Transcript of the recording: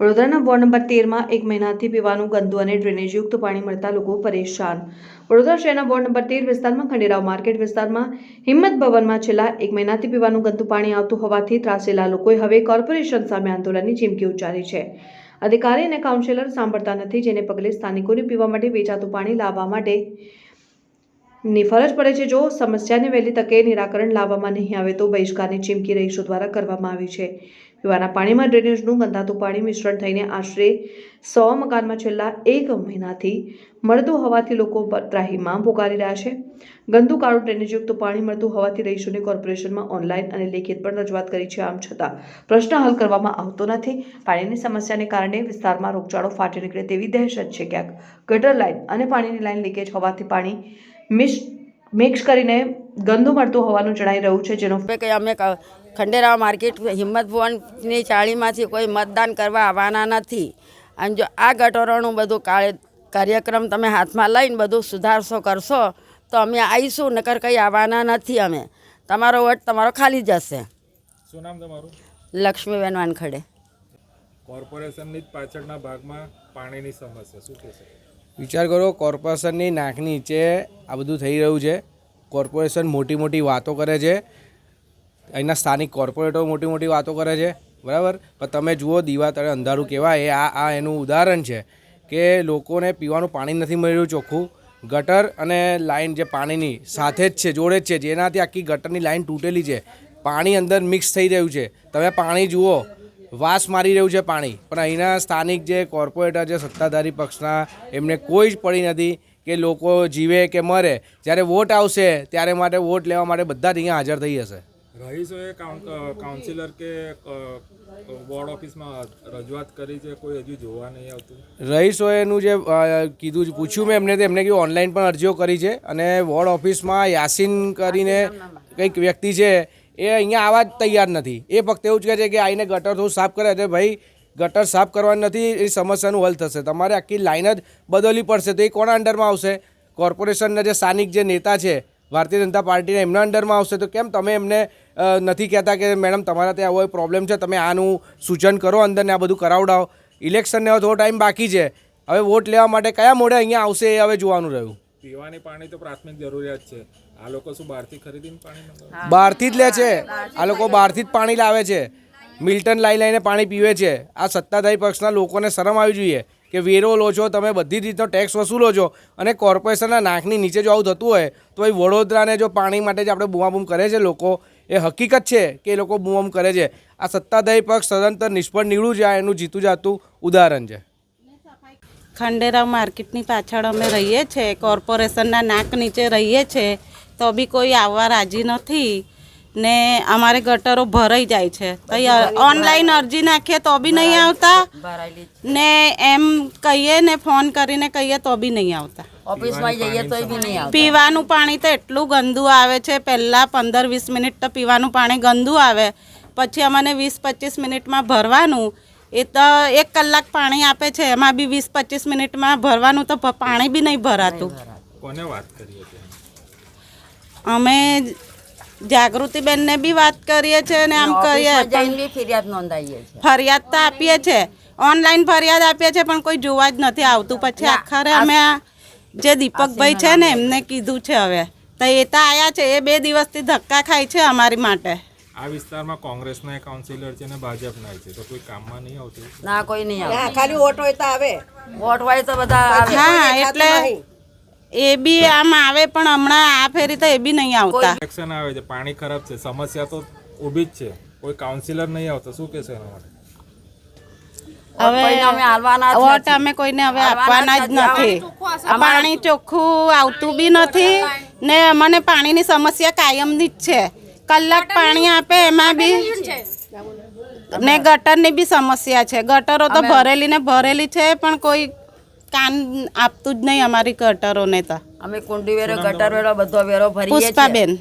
વડોદરાના ward number તેરમાં એક મહિનાથી પીવાનું ગંદુ અને ડ્રેનેજયુક્ત પાણી મળતા લોકો પરેશાન. વડોદરા શહેરના વોર્ડ નંબર તેર વિસ્તારમાં ખંડેરાવ માર્કેટ વિસ્તારમાં હિંમત ભવનમાં છેલ્લા એક મહિનાથી પીવાનું ગંદુ પાણી આવતું હોવાથી ત્રાસેલા લોકોએ હવે કોર્પોરેશન સામે આંદોલનની ચીમકી ઉચ્ચારી છે. અધિકારી અને કાઉન્સિલર સાંભળતા નથી, જેને પગલે સ્થાનિકોને પીવા માટે વેચાતું પાણી લાવવા માટે ની ફરજ પડે છે. જો સમસ્યાને વહેલી તકે નિરાકરણ લાવવામાં નહીં આવે તો બહિષ્કારની ચીમકી રહીશો દ્વારા કરવામાં આવી છે. પીવાના પાણીમાં ડ્રેનેજનું ગંધાતું પાણી મિશ્રણ થઈને આશરે સો મકાનમાં છેલ્લા એક મહિનાથી મળતું હોવાથી લોકો ત્રાહીમાં પોકારી રહ્યા છે. ગંદુ કાળું ડ્રેનેજયુક્ત પાણી મળતું હોવાથી રહીશોને કોર્પોરેશનમાં ઓનલાઈન અને લેખિત પણ રજૂઆત કરી છે. આમ છતાં પ્રશ્ન હલ કરવામાં આવતો નથી. પાણીની સમસ્યાને કારણે વિસ્તારમાં રોગચાળો ફાટી નીકળે તેવી દહેશત છે. ક્યાંક ગટર લાઈન અને પાણીની લાઈન લીકેજ હોવાથી પાણી મિક્સ મિક્સ કરીને ગંદુ મળતું હોવાનું જણાઈ રહ્યું છે જેનો કે અમે ખંડેરાવ માર્કેટ હિંમત ભવનની ચાળીમાંથી કોઈ મતદાન કરવા આવવાના નથી. અને જો આ ગટરોનું બધું કાળે કાર્યક્રમ તમે હાથમાં લઈને બધું સુધારશો કરશો તો અમે આવીશું નકર કંઈ આવવાના નથી અમે. તમારો વોટ તમારો ખાલી જશે શું નામ તમારું? લક્ષ્મીબેન વાનખડે. કોર્પોરેશનની જ પાછળના ભાગમાં પાણીની સમસ્યા શું કહેશો? વિચાર કરો કોર્પોરેશનની નાખની નીચે આ બધું થઈ રહ્યું છે. કોર્પોરેશન મોટી મોટી વાતો કરે છે. અહીંના સ્થાનિક કોર્પોરેટરો મોટી મોટી વાતો કરે છે. બરાબર? પણ તમે જુઓ, દીવા તળે અંધારું કહેવાય. એ આ આ એનું ઉદાહરણ છે કે લોકોને પીવાનું પાણી નથી મળી રહ્યું ચોખ્ખું. ગટર અને લાઈન જે પાણીની સાથે જ છે, જોડે જ છે, જેનાથી આખી ગટરની લાઈન તૂટેલી છે. પાણી અંદર મિક્સ થઈ રહ્યું છે. તમે પાણી જુઓ, વાસ મારી રહ્યું છે પાણી. પણ અહીંના સ્થાનિક જે કોર્પોરેટર છે, સત્તાધારી પક્ષના, એમને કોઈ જ પડી નથી. કે લોકો જીવે કે મરે જ્યારે વોટ આવશે ત્યારે માટે વોટ લેવા માટે બધા જ અહીંયા હાજર થઈ જશે. રહીશોએ કાઉન્સિલર કે વોર્ડ ઓફિસમાં રજૂઆત કરી છે કોઈ હજુ જોવા નહીં આવતું? રહીશોએનું જે કીધું પૂછ્યું મેં એમને તો એમને કીધું ઓનલાઈન પણ અરજીઓ કરી છે અને વોર્ડ ઓફિસમાં યાસીન કરીને કંઈક વ્યક્તિ છે એ અહીંયા આવવા જ તૈયાર નથી. એ ફક્ત એવું જ કહે છે કે આવીને ગટર થોડું સાફ કરે છે ભાઈ ગટર સાફ કરવાની નથી એ સમસ્યાનું હલ થશે. તમારે આખી લાઈન જ બદલવી પડશે. તો એ કોના અંડરમાં આવશે? કોર્પોરેશનના જે સ્થાનિક જે નેતા છે ભારતીય જનતા પાર્ટીના એમના અંડરમાં આવશે. તો કેમ તમે એમને નથી કહેતા કે મેડમ તમારા ત્યાં આવો પ્રોબ્લેમ છે તમે આનું સૂચન કરો અંદર ને આ બધું કરાવડાવો? ઇલેક્શનને હવે થોડો ટાઈમ બાકી છે. હવે વોટ લેવા માટે કયા મોડે અહીંયા આવશે એ હવે જોવાનું રહ્યું. પીવાની પાણી તો પ્રાથમિક જરૂરિયાત છે. આ લોકો શું બહારથી ખરીદીને પાણી બહારથી જ લે છે. આ લોકો બહારથી જ પાણી લાવે છે. મિલ્ટન લાઈ લઈને પાણી પીવે છે. આ સત્તાધારી પક્ષના લોકોને શરમ આવી જોઈએ કે વેરો લો છો, તમે બધી રીતનો ટેક્સ વસૂલો છો અને કોર્પોરેશનના નાકની નીચે જો આવું થતું હોય, તો એ વડોદરાને જો પાણી માટે જે આપણે બૂમાબૂમ કરે છે લોકો, એ હકીકત છે કે એ લોકો બૂમાબૂમ કરે છે. આ સત્તાધારી પક્ષ સદંતર નિષ્ફળ છે, આ એનું જીતું જાતું ઉદાહરણ છે. ખંડેરાવ માર્કેટની પાછળ અમે રહીએ છીએ કોર્પોરેશનના નાક નીચે રહીએ છીએ, તો બી કોઈ આવવા રાજી નથી. ને અમારે ગટરો ભરાઈ જાય છે. તો ઓનલાઈન અરજી નાખીએ તો બી નહીં આવતા. ને એમ કહીએ ને ફોન કરીને કહીએ તો બી નહીં આવતા. ઓફિસમાં જઈએ તો બી નહીં આવતા. પીવાનું પાણી તો એટલું ગંદુ આવે છે પહેલાં પંદર વીસ મિનિટ તો પીવાનું પાણી ગંદુ આવે. પછી અમને વીસ પચીસ મિનિટમાં ભરવાનું. એ તો એક કલાક પાણી આપે છે એમાં બી વીસ પચીસ મિનિટમાં ભરવાનું તો પાણી બી નહીં ભરાતું. કોને વાત અમે જાગૃતિબેનને બી વાત કરીએ છીએ અને આમ કરીએ ફરિયાદ નોંધાઈએ છીએ. ફરિયાદ તો આપીએ છીએ. ઓનલાઈન ફરિયાદ આપીએ છીએ પણ કોઈ જોવા જ નથી આવતું. પછી આખરે અમે જે દીપકભાઈ છે ને એમને કીધું છે હવે. તો એ તો આયા છે એ બે દિવસથી ધક્કા ખાય છે અમારી માટે. આ વિસ્તારમાં કોંગ્રેસના કાઉન્સિલર છે ને ભાજપના છે તો કોઈ કામમાં નહીં આવતું? ના કોઈ નહીં આવે ખાલી વોટ હોય તો આવે. વોટ હોય તો બધા હા એટલે એ બી આમ આવે પણ હમણાં આ ફેરી તો એ બી નહીં આવતા. ઇલેક્શન આવે છે પાણી ખરાબ છે સમસ્યા તો ઊભી જ છે. કોઈ કાઉન્સિલર નહીં આવતો શું કહેશો એના માટે? હવે વોટ અમે કોઈને હવે આપવાના જ નથી. પાણી ચોખ્ખું આવતું બી નથી ને મને પાણીની સમસ્યા કાયમની જ છે. કલાક પાણી આપે એમાં બી ને ગટરની બી સમસ્યા છે. ગટરો તો ભરેલી ને ભરેલી છે પણ કોઈ કાન આપતું જ નહીં અમારી ગટરોને તો. અમે કુંડી વેરો ગટર વેરો બધો વેરો ભરીએ છીએ. પુષ્પાબેન.